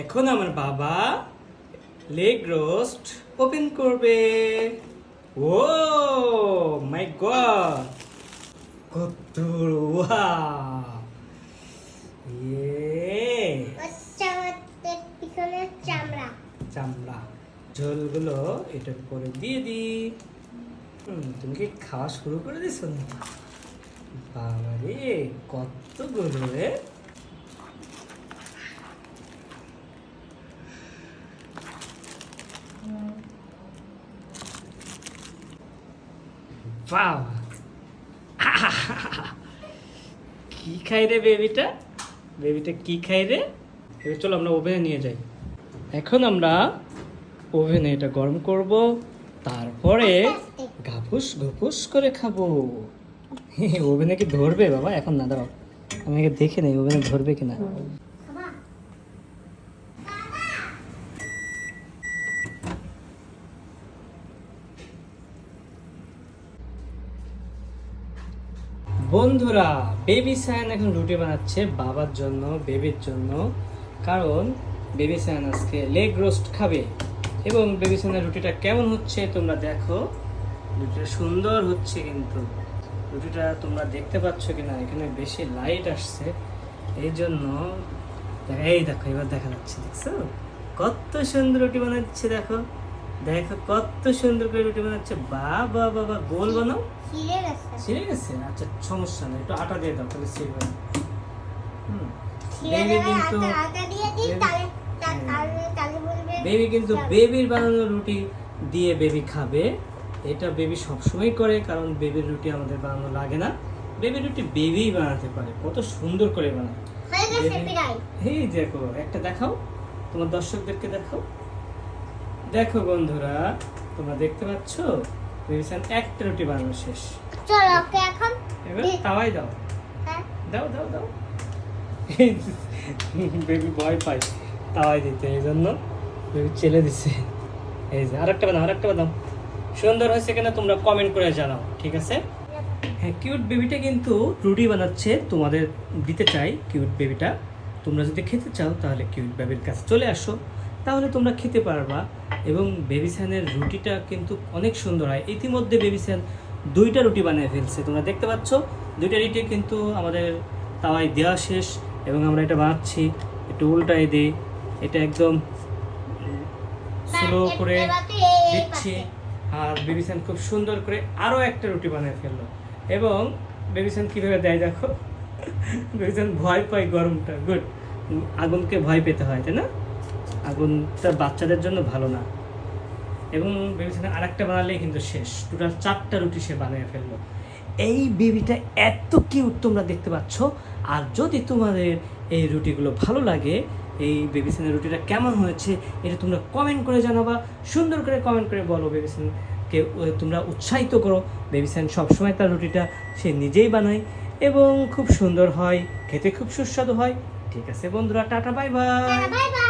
এখন আমার বাবা লেগ রোস্ট ওপেন করবে। ও মাই গড কত ওয়াও ইয়ে পিছনে চামড়া। চামড়া ঝোলগুলো এটার উপরে দিয়ে দি। তুমি কি খাওয়া শুরু করে দিছো? না বাবা রে কতগুলো রে। বাবা কি খাই রে বেবিটা? বেবিটা কি খাই রে? চলো আমরা ওভেনে নিয়ে যাই। এখন আমরা ওভেনে এটা গরম করব, তারপরে ঘাপুস ঘুপুস করে খাব। ওভেনে কি ধরবে বাবা? এখন না, দাঁড়াও। আমি দেখে নেই, ওভেনে ধরবে কিনা বাবা বন্ধুরা বেবি সায়ান এখন রুটি বানাচ্ছে বাবার জন্য বেবির জন্য। কারণ বেবি সায়ান আজকে লেগ রোস্ট খাবে। এবং বেবি সায়ানের রুটিটা কেমন হচ্ছে তোমরা দেখো। রুটিটা সুন্দর হচ্ছে কিন্তু। রুটিটা তোমরা দেখতে পাচ্ছ কি না এখানে বেশি লাইট আসছে। এই জন্য এই দেখো, এবার দেখা যাচ্ছে, দেখছ? কত সুন্দর রুটি বানাচ্ছে, দেখো। দেখো কত সুন্দর করে রুটি বানাচ্ছে। বা বা বা বা গোল বানাও। ছিঁড়ে গেছে। আচ্ছা সমস্যা নেই। একটু আটা দিয়ে দাও তাহলে ছিঁড়বে না। হুম। বেবি কিন্তু আটা আটা দিয়ে দিই তাহলে হ্যাঁ। বেবি কিন্তু বেবির বানানো রুটি দিয়ে বেবি খাবে। এটা বেবি সবসময় করে কারণ বেবির রুটি আমাদের বানানো লাগে না। বেবির রুটি বেবিই বানাতে পারে। কত সুন্দর করে বানায়। হয়ে এই দেখো একটা দেখাও। তোমার দর্শকদেরকে দেখাও। দেখো বন্ধুরা তোমরা দেখতে পাচ্ছ? বেবিসান একটা রুটি বানানো শেষ। চলো ওকে এখন এবার তাওয়াই দাও। হ্যাঁ? দাও দাও দাও। বেবি ভয় পায় তাওয়াই দিতে এই জন্য বেবি চেলে দিচ্ছে এই যে আরেকটা বানাও আরেকটা বানাও। সুন্দর হয়েছে কিনা তোমরা কমেন্ট করে জানাও ঠিক আছে? হ্যাঁ কিউট বেবিটা কিন্তু রুটি বানাচ্ছে তোমাদের দিতে চাই কিউট বেবিটা তোমরা যদি খেতে চাও তাহলে কিউট বেবির কাছে চলে আসো। তাহলে তোমরা খেতে পারবা। এবং বেবি স্যানের রুটিটা কিন্তু অনেক সুন্দর হয়। ইতিমধ্যে বেবি স্যান দুইটা রুটি বানিয়ে ফেলছে। তোমরা দেখতে পাচ্ছ দুইটা রুটি কিন্তু আমাদের তাওয়ায় দেওয়া শেষ এবং আমরা এটা বানাচ্ছি। একটু উল্টায় দিই। এটা একদম স্লো করে দিচ্ছি। আর বেবিসান খুব সুন্দর করে আরও একটা রুটি বানিয়ে ফেলল। এবং বেবিসান কীভাবে দেয় দেখো? বেবিসান ভয় পায় গরমটা। গুড। আগুনকে ভয় পেতে হয় তাই না? আগুনটা বাচ্চাদের জন্য ভালো না। এবং বেবিসান আরেকটা বানালেই কিন্তু শেষ। টোটাল চারটা রুটি সে বানিয়ে ফেলল। এই বেবিটা এত কিউট তোমরা দেখতে পাচ্ছ। আর যদি তোমাদের এই রুটিগুলো ভালো লাগে, এই বেবিসেনের রুটিটা কেমন হয়েছে এটা তোমরা কমেন্ট করে জানাবা। সুন্দর করে কমেন্ট করে বলো বেবিসেনকে তোমরা উৎসাহিত করো। বেবিসেন সবসময় তার রুটিটা সে নিজেই বানায় এবং খুব সুন্দর হয়, খেতে খুব সুস্বাদু হয়। ঠিক আছে বন্ধুরা, টাটা বাই বাই